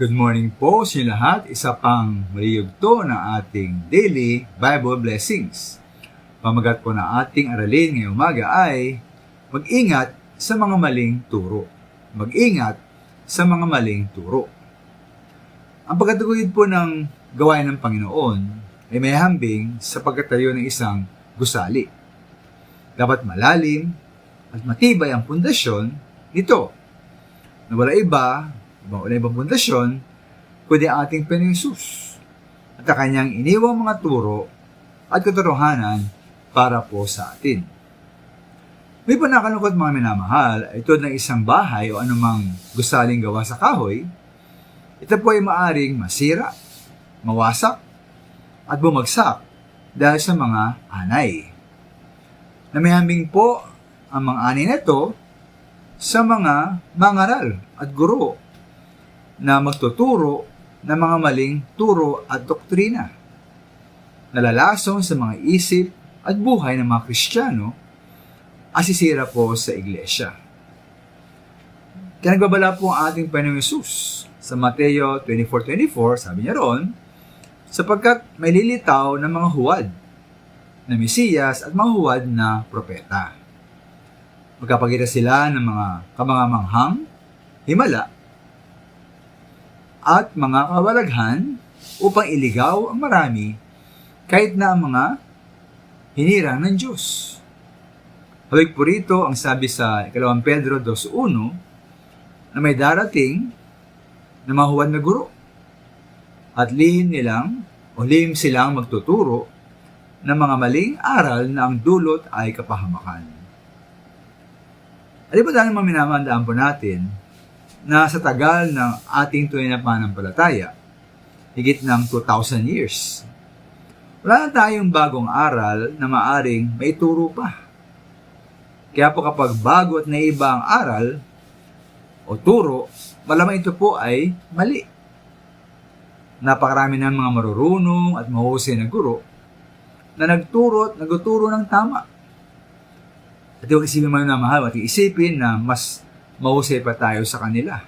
Good morning po sa lahat. Isa pang maliyugto na ating daily Bible blessings. Pamagat po na ating aralin ngayong umaga ay mag-ingat sa mga maling turo. Mag-ingat sa mga maling turo. Ang pagkataguyod po ng gawain ng Panginoon ay may hambing sa pagkatayo ng isang gusali. Dapat malalim at matibay ang pundasyon nito. Na wala iba ibang wala ibang pundasyon, kundi ang ating Panginoong Isus at ang kanyang iniwang mga turo at katotohanan para po sa atin. May panakalungkot mga minamahal, ito ng isang bahay o anumang gusaling gawa sa kahoy, ito po ay maaring masira, mawasak, at bumagsak dahil sa mga anay. Namihambing po ang mga anay na ito sa mga mangaral at guro na magtuturo ng mga maling turo at doktrina. Nalalason sa mga isip at buhay ng mga Kristiyano asisira po sa iglesia. Kaya nagbabala po ang ating Panginoong Yesus sa Mateo 24.24, sabi niya roon, sapagkat may lilitaw ng mga huwad na Mesiyas at mga huwad na propeta. Magkapagkita sila ng mga kamangamanghang, himala, at mga kawalaghan upang iligaw ang marami kahit na ang mga hinirang ng Diyos. Hawig po rito ang sabi sa 2 Pedro 2.1 na may darating na mahuwad na guro at lihim nilang o lihim silang magtuturo ng mga maling aral na ang dulot ay kapahamakan. Alin ba dahil maminamandaan po natin na sa tagal ng ating tunay na pananampalataya, higit ng 2,000 years, wala na tayong bagong aral na maaring may turo pa. Kaya po kapag bago at naiba ang aral o turo, malamang ito po ay mali. Napakarami ng mga marurunong at mahusay na guro na nagturo at nagtuturo ng tama. At huwag isipin man na mahal at isipin na mas mahusay pa tayo sa kanila.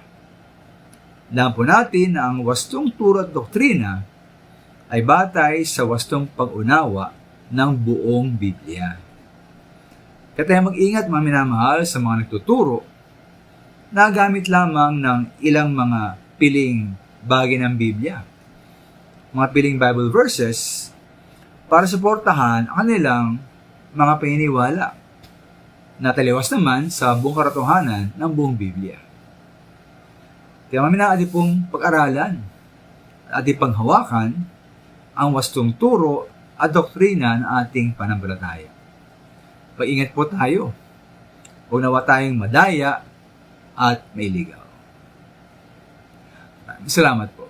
Alam po natin na ang wastong turo at doktrina ay batay sa wastong pag-unawa ng buong Biblia. Kaya mag-ingat mga minamahal sa mga nagtuturo na gamit lamang ng ilang mga piling bagay ng Biblia. Mga piling Bible verses para suportahan ang kanilang mga paniniwala na taliwas naman sa buong karatohanan ng buong Biblia. Kaya mamina adi pong pag-aralan at adi panghawakan ang wastong turo at doktrina ng ating panambalataya. Paingat po tayo. Huwag nawa tayong madaya at may ligaw. Salamat po.